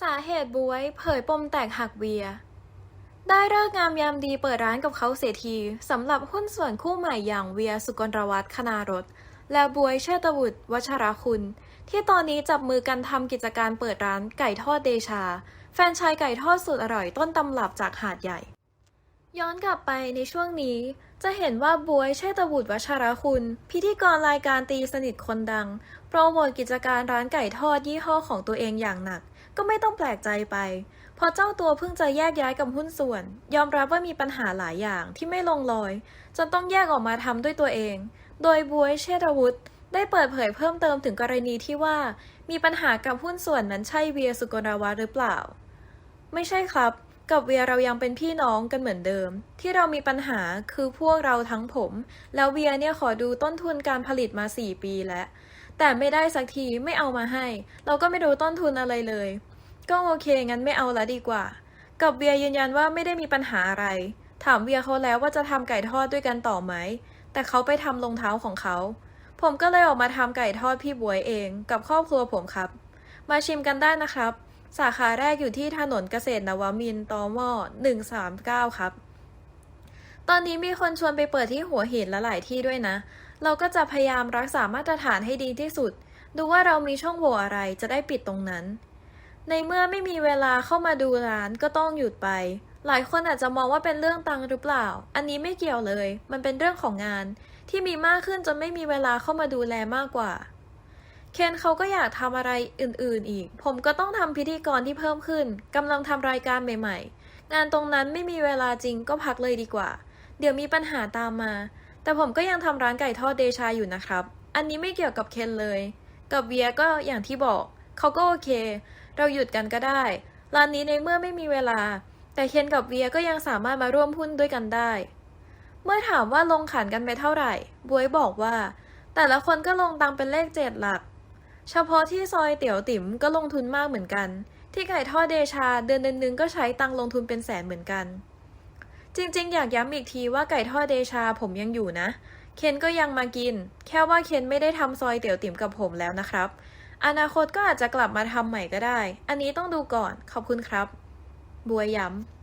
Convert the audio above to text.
สาเหตุบวย เผยปมแตกหักเวีย ได้เลิกงามยามดีเปิดร้านกับเขาเสียทีสำหรับหุ้นส่วนคู่ใหม่อย่างเวียสุกลรวัตรคณารถ และบวยเชษฐวุฒิวัชรคุณ ที่ตอนนี้จับมือกันทำกิจการเปิดร้านไก่ทอดเดชา แฟนชายไก่ทอดสุดอร่อยต้นตำรับจากหาดใหญ่ ย้อนกลับไปในช่วงนี้ จะเห็นว่าบวยเชษฐวุฒิวัชรคุณ พิธีกรรายการตีสนิทคนดัง โปรโมทกิจการร้านไก่ทอดยี่ห้อของตัวเองอย่างหนัก ก็ไม่ต้องแปลกใจไป เพราะเจ้าตัวเพิ่งจะแยกย้ายกับหุ้นส่วน ยอมรับว่ามีปัญหาหลายอย่างที่ไม่ลงรอย จนต้องแยกออกมาทำด้วยตัวเอง โดยบวยเชษฐวุฒิได้เปิดเผยเพิ่มเติมถึงกรณีที่ว่า มีปัญหากับหุ้นส่วนนั้นใช่เวียสุกลวัฒหรือเปล่า ไม่ใช่ครับ กับเวียเรายังเป็นพี่น้องกันเหมือนเดิม ที่เรามีปัญหาคือพวกเราทั้งผม แล้วเวียเนี่ยขอดูต้นทุนการผลิตมา 4 ปีแล้ว แต่ไม่ได้สักทีไม่เอามาให้ เราก็ไม่รู้ต้นทุนอะไรเลย ก็โอเคงั้นไม่เอาละดีกว่า กับเวียยืนยันว่าไม่ได้มีปัญหาอะไร ถามเวียเขาแล้วว่าจะทำไก่ทอดด้วยกันต่อไหม แต่เขาไปทำรองเท้าของเขา ผมก็เลยออกมาทำไก่ทอดพี่บวยเอง กับครอบครัวผมครับ มาชิมกันได้นะครับ สาขาแรกอยู่ที่ถนนเกษตรนวมินตอมอ139 ครับ ตอนนี้มีคนชวนไปเปิดที่หัวหินและหลายที่ด้วยนะ เราก็จะพยายามรักษามาตรฐานให้ดีที่สุด ดูว่าเรามีช่องโหว่อะไรจะได้ปิดตรงนั้น ในเมื่อไม่มีเวลาเข้ามาดูร้านก็ต้องหยุดไป หลายคนอาจจะมองว่าเป็นเรื่องตังหรือเปล่า อันนี้ไม่เกี่ยวเลย มันเป็นเรื่องของงาน ที่มีมากขึ้นจนไม่มีเวลาเข้ามาดูแลมากกว่า เคนเขาก็อยากทำอะไรอื่นๆอีก ผมก็ต้องทำพิธีกรที่เพิ่มขึ้นกำลังทำรายการใหม่ ๆ งานตรงนั้นไม่มีเวลาจริงก็พักเลยดีกว่า เดี๋ยวมีปัญหาตามมา แต่ผมก็ยังทำร้านไก่ทอดเดชาอยู่นะครับ อันนี้ไม่เกี่ยวกับเคนเลย กับเวียก็อย่างที่บอก เขาก็โอเค เราหยุดกันก็ได้ ร้านนี้ในเมื่อไม่มีเวลา แต่เคนกับเวียก็ยังสามารถมาร่วมหุ้นด้วยกันได้ เมื่อถามว่าลงขันกันไปเท่าไหร่บวยบอกว่า แต่ละคนก็ลงตังเป็นเลขเจ็ดหลัก เฉพาะที่ซอยเตี๋ยวติ๋มก็ลงทุนมากเหมือนกัน ที่ไก่ทอดเดชาเดือนนึงก็ใช้ตังลงทุนเป็นแสนเหมือนกัน จริงๆ อยากย้ำอีกทีว่าไก่ทอดเดชาผมยังอยู่นะ เคนก็ยังมากิน แค่ว่าเคนไม่ได้ทำซอยเตี๋ยวติ๋มกับผมแล้วนะครับ อนาคตก็อาจจะกลับมาทำใหม่ก็ได้ อันนี้ต้องดูก่อน ขอบคุณครับบวยย้ำ